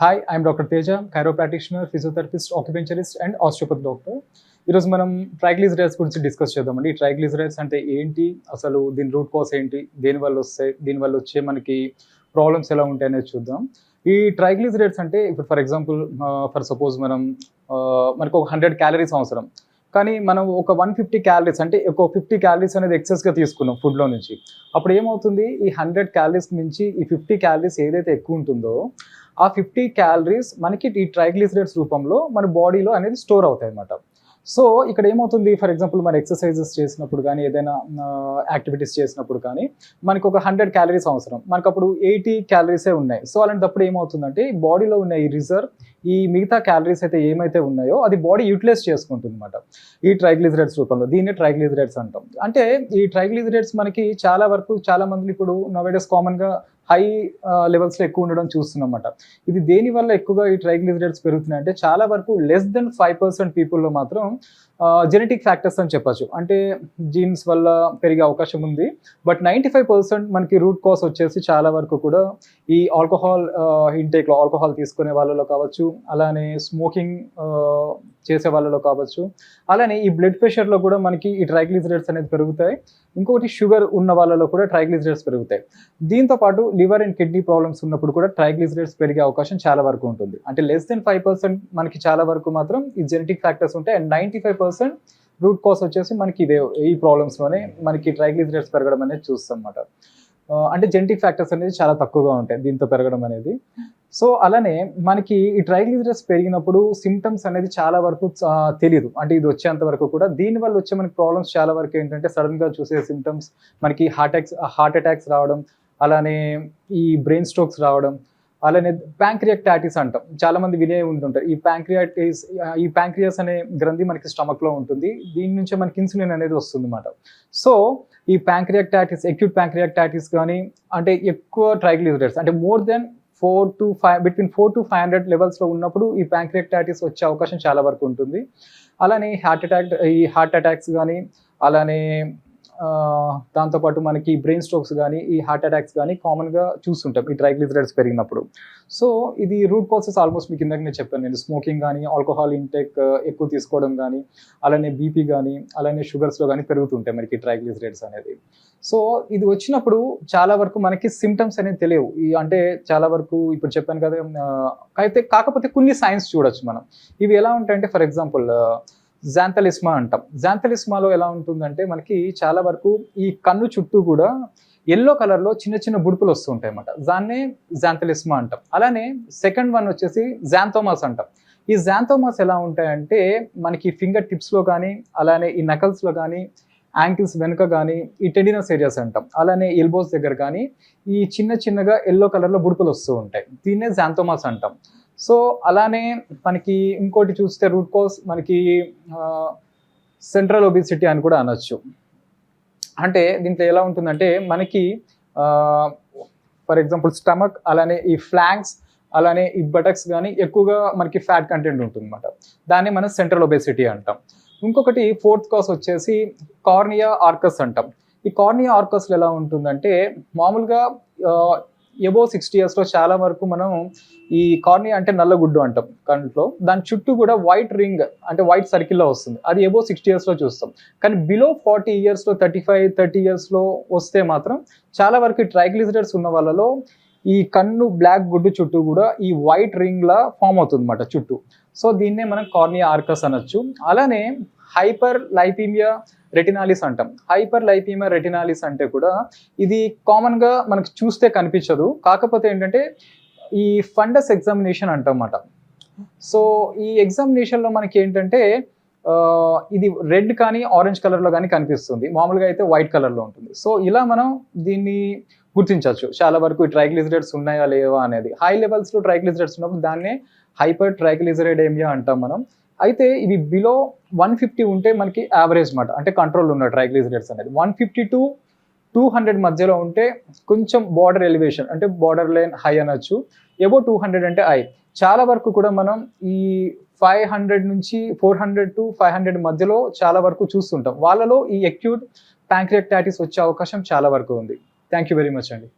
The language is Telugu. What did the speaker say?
Hi I'm doctor Teja chiro practitioner physiotherapist acupuncturist and osteopathy doctor ఈరోజు మనం ట్రైగ్లిజరైడ్స్ గురించి డిస్కస్ చేద్దామండి. ఈ ట్రైగ్లిజరైడ్స్ అంటే ఏంటి? అసలు దీని రూట్ కాస్ ఏంటి? దేనివల్ల వస్తాయి దీనివల్ల వచ్చే మనకి ప్రాబ్లమ్స్ ఎలా ఉంటాయి అనేది చూద్దాం. ఈ ట్రైగ్లిజరైడ్స్ అంటే ఇప్పుడు ఫర్ ఎగ్జాంపుల్ ఫర్ సపోజ్ మనం మనకు ఒక హండ్రెడ్ క్యాలరీస్ అవసరం. కానీ మనం ఒక వన్ ఫిఫ్టీ క్యాలరీస్ అంటే ఒక ఫిఫ్టీ క్యాలరీస్ అనేది ఎక్సెస్గా తీసుకున్నాం ఫుడ్లో నుంచి. అప్పుడు ఏమవుతుంది? ఈ హండ్రెడ్ క్యాలరీస్ నుంచి ఈ ఫిఫ్టీ క్యాలరీస్ ఏదైతే ఎక్కువ ఉంటుందో ఆ ఫిఫ్టీ క్యాలరీస్ మనకి ఈ ట్రైగ్లిసరైడ్స్ రూపంలో మన బాడీలో అనేది స్టోర్ అవుతాయి అన్నమాట సో ఇక్కడ ఏమవుతుంది? ఫర్ ఎగ్జాంపుల్ మన ఎక్సర్సైజెస్ చేసినప్పుడు కానీ ఏదైనా యాక్టివిటీస్ చేసినప్పుడు కానీ మనకు ఒక హండ్రెడ్ క్యాలరీస్ అవసరం. మనకు అప్పుడు ఎయిటీ క్యాలరీసే ఉన్నాయి. సో అలాంటప్పుడు ఏమవుతుందంటే బాడీలో ఉన్న ఈ రిజర్వ్ ఈ మిగతా క్యాలరీస్ అయితే ఏమైతే ఉన్నాయో అది బాడీ యూటిలైజ్ చేసుకుంటుంది అనమాట ఈ ట్రైగ్లిజరైడ్స్ రూపంలో దీన్ని ట్రైగ్లిజరైడ్స్ అంటాం. అంటే ఈ ట్రైగ్లిజరైడ్స్ మనకి చాలా వరకు చాలా మంది ఇప్పుడు నవేడస్ కామన్గా హై లెవెల్స్లో ఎక్కువ ఉండడం చూస్తున్నాం అన్నమాట ఇది దేని వల్ల ఎక్కువగా ఈ ట్రైగ్లిజరైడ్స్ పెరుగుతున్నాయి అంటే చాలా వరకు లెస్ దెన్ ఫైవ్ పర్సెంట్ పీపుల్లో మాత్రం జెనెటిక్ ఫ్యాక్టర్స్ అని చెప్పచ్చు. అంటే జీన్స్ వల్ల పెరిగే అవకాశం ఉంది. బట్ నైంటీ ఫైవ్ పర్సెంట్ మనకి రూట్ కాస్ వచ్చేసి చాలా వరకు కూడా ఈ ఆల్కహాల్ ఇంటేక్లో ఆల్కహాల్ తీసుకునే వాళ్ళలో కావచ్చు అలానే స్మోకింగ్ చేసే వాళ్ళలో కావచ్చు. అలానే ఈ బ్లడ్ ప్రెషర్లో కూడా మనకి ఈ ట్రైగ్లిజరేట్స్ అనేది పెరుగుతాయి. ఇంకొకటి షుగర్ ఉన్న వాళ్ళలో కూడా ట్రైగ్లిజరేట్స్ పెరుగుతాయి. దీంతో పాటు లివర్ అండ్ కిడ్నీ ప్రాబ్లమ్స్ ఉన్నప్పుడు కూడా ట్రైగ్లిజరేట్స్ పెరిగే అవకాశం చాలా వరకు ఉంటుంది. అంటే లెస్ దెన్ ఫైవ్ పర్సెంట్ మనకి చాలా వరకు మాత్రం ఈ జెనెటిక్ ఫ్యాక్టర్స్ ఉంటాయి. And ninety five percent root cause వచ్చేసి మనకి ఇదే ఈ ప్రాబ్లమ్స్లోనే మనకి ట్రైగ్లిజరేట్స్ పెరగడం అనేది చూస్తాం అన్నమాట. అంటే జెనెటిక్ ఫ్యాక్టర్స్ అనేది చాలా తక్కువగా ఉంటాయి దీంతో పెరగడం అనేది. సో అలానే మనకి ఈ ట్రైగ్లిజరైడ్స్ పెరిగినప్పుడు సిమ్టమ్స్ అనేది చాలా వరకు తెలియదు అంటే ఇది వచ్చేంత వరకు కూడా. దీనివల్ల వచ్చే మనకి ప్రాబ్లమ్స్ చాలా వరకు ఏంటంటే సడన్గా చూసే సిమ్టమ్స్ మనకి హార్ట్ అటాక్స్ హార్ట్ అటాక్స్ రావడం అలానే ఈ బ్రెయిన్ స్ట్రోక్స్ రావడం అలానే ప్యాంక్రియాక్టాటిస్ అంటాం. చాలా మంది వినే ఉంటుంటారు. ఈ ప్యాంక్రియాటిస్ ఈ ప్యాంక్రియాస్ అనే గ్రంథి మనకి స్టమక్లో ఉంటుంది. దీని నుంచే మనకి ఇన్సులిన్ అనేది వస్తుంది అనమాట సో ఈ ప్యాంక్రియాక్టాటిస్ అక్యూట్ ప్యాంక్రియాక్టాటిస్ కానీ అంటే ఎక్కువ ట్రైగ్లిజరైడ్స్ అంటే more than four to five between four to five hundred లెవెల్స్లో ఉన్నప్పుడు ఈ ప్యాంక్రియాక్టాటిస్ వచ్చే అవకాశం చాలా వరకు ఉంటుంది. అలానే హార్ట్ అటాక్ ఈ హార్ట్ అటాక్స్ కానీ అలానే దాంతోపాటు మనకి బ్రెయిన్ స్ట్రోక్స్ కానీ ఈ హార్ట్ అటాక్స్ కానీ కామన్గా చూస్తుంటాం ఈ ట్రైగ్లిజరైడ్స్ పెరిగినప్పుడు. సో ఇది రూట్ కాసెస్ ఆల్మోస్ట్ మీకు ఇందాక నేను చెప్పాను. నేను స్మోకింగ్ కానీ ఆల్కహాల్ ఇంటేక్ ఎక్కువ తీసుకోవడం కానీ అలానే బీపీ కానీ అలానే షుగర్స్లో కానీ పెరుగుతుంటాయి మనకి ట్రైగ్లిజరైడ్స్ అనేది. సో ఇది వచ్చినప్పుడు చాలా వరకు మనకి సిమ్టమ్స్ అనేది తెలియవు. ఈ అంటే చాలా వరకు ఇప్పుడు చెప్పాను కదా అయితే కాకపోతే కొన్ని సైన్స్ చూడొచ్చు మనం. ఇవి ఎలా ఉంటాయంటే ఫర్ ఎగ్జాంపుల్ జాంతలిస్మా అంటాం. జాంతలిస్మాలో ఎలా ఉంటుందంటే మనకి చాలా వరకు ఈ కన్ను చుట్టూ కూడా ఎల్లో కలర్లో చిన్న చిన్న బుడుపులు వస్తూ ఉంటాయి అన్నమాట. దాన్నే జాంతలిస్మా అంటాం. అలానే సెకండ్ వన్ వచ్చేసి జాంతోమాస్ అంటాం. ఈ జాంతోమాస్ ఎలా ఉంటాయంటే మనకి ఫింగర్ టిప్స్లో కానీ అలానే ఈ నకల్స్లో కానీ యాంకిల్స్ వెనుక కానీ ఈ టెండినస్ ఏరియాస్ అంటాం. అలానే ఎల్బోస్ దగ్గర కానీ ఈ చిన్న చిన్నగా ఎల్లో కలర్లో బుడుపులు వస్తూ ఉంటాయి. దీన్నే జాంతోమాస్ అంటాం. సో అలానే మనకి ఇంకోటి చూస్తే రూట్ కోస్ మనకి సెంట్రల్ ఒబిసిటీ అని కూడా అనొచ్చు. అంటే దీంట్లో ఎలా ఉంటుందంటే మనకి ఫర్ ఎగ్జాంపుల్ స్టమక్ అలానే ఈ ఫ్లాంక్స్ అలానే ఈ బటక్స్ కానీ ఎక్కువగా మనకి ఫ్యాట్ కంటెంట్ ఉంటుందన్నమాట. దాన్ని మనం సెంట్రల్ ఒబేసిటీ అంటాం. ఇంకొకటి ఫోర్త్ కాస్ వచ్చేసి కార్నియా ఆర్కస్ అంటాం. ఈ కార్నియా ఆర్కస్లో ఎలా ఉంటుందంటే మామూలుగా ఎబో సిక్స్టీ ఇయర్స్లో చాలా వరకు మనం ఈ కార్నియా అంటే నల్లగుడ్డు అంటాం కంట్లో. దాని చుట్టూ కూడా వైట్ రింగ్ అంటే వైట్ సర్కిల్లో వస్తుంది. అది ఎబో సిక్స్టీ ఇయర్స్లో చూస్తాం. కానీ బిలో ఫార్టీ ఇయర్స్లో థర్టీ ఫైవ్ థర్టీ ఇయర్స్లో వస్తే మాత్రం చాలా వరకు ట్రైగ్లిజరైడ్స్ ఉన్న వాళ్ళలో ఈ కన్ను బ్లాక్ గుడ్డు చుట్టూ కూడా ఈ వైట్ రింగ్లా ఫామ్ అవుతుంది అనమాట చుట్టూ. సో దీన్నే మనం కార్నియా ఆర్కస్ అనొచ్చు. అలానే హైపర్ లైపీమియా రెటినాలిస్ అంటాం. హైపర్ లైపీమియా రెటినాలిస్ అంటే కూడా ఇది కామన్గా మనకు చూస్తే కనిపించదు. కాకపోతే ఏంటంటే ఈ ఫండస్ ఎగ్జామినేషన్ అంటామన్నమాట. సో ఈ ఎగ్జామినేషన్లో మనకి ఏంటంటే ఇది రెడ్ కానీ ఆరెంజ్ కలర్లో కానీ కనిపిస్తుంది. మామూలుగా అయితే వైట్ కలర్లో ఉంటుంది. సో ఇలా మనం దీన్ని గుర్తించవచ్చు. చాలా వరకు ట్రైగ్లిజరేట్స్ ఉన్నాయా లేవా అనేది. హై లెవెల్స్లో ట్రైగ్లిజరేట్స్ ఉన్నప్పుడు దాన్నే హైపర్ ట్రైగ్లిజరైడేమియా అంటాం మనం. అయితే ఇవి బిలో వన్ ఫిఫ్టీ ఉంటే మనకి యావరేజ్ మాట అంటే కంట్రోల్ ఉన్న ట్రైగ్లిజరేట్స్ అనేది. One fifty to two hundred మధ్యలో ఉంటే కొంచెం బార్డర్ ఎలివేషన్ అంటే బార్డర్ లైన్ హై అనొచ్చు. ఎబో టూ హండ్రెడ్ అంటే హై. చాలా వరకు కూడా మనం ఈ ఫైవ్ హండ్రెడ్ నుంచి four hundred to five hundred మధ్యలో చాలా వరకు చూస్తుంటాం. వాళ్ళలో ఈ అక్యూట్ ప్యాంక్రియాక్టాటిస్ వచ్చే అవకాశం చాలా వరకు ఉంది. థ్యాంక్ యూ వెరీ మచ్ అండి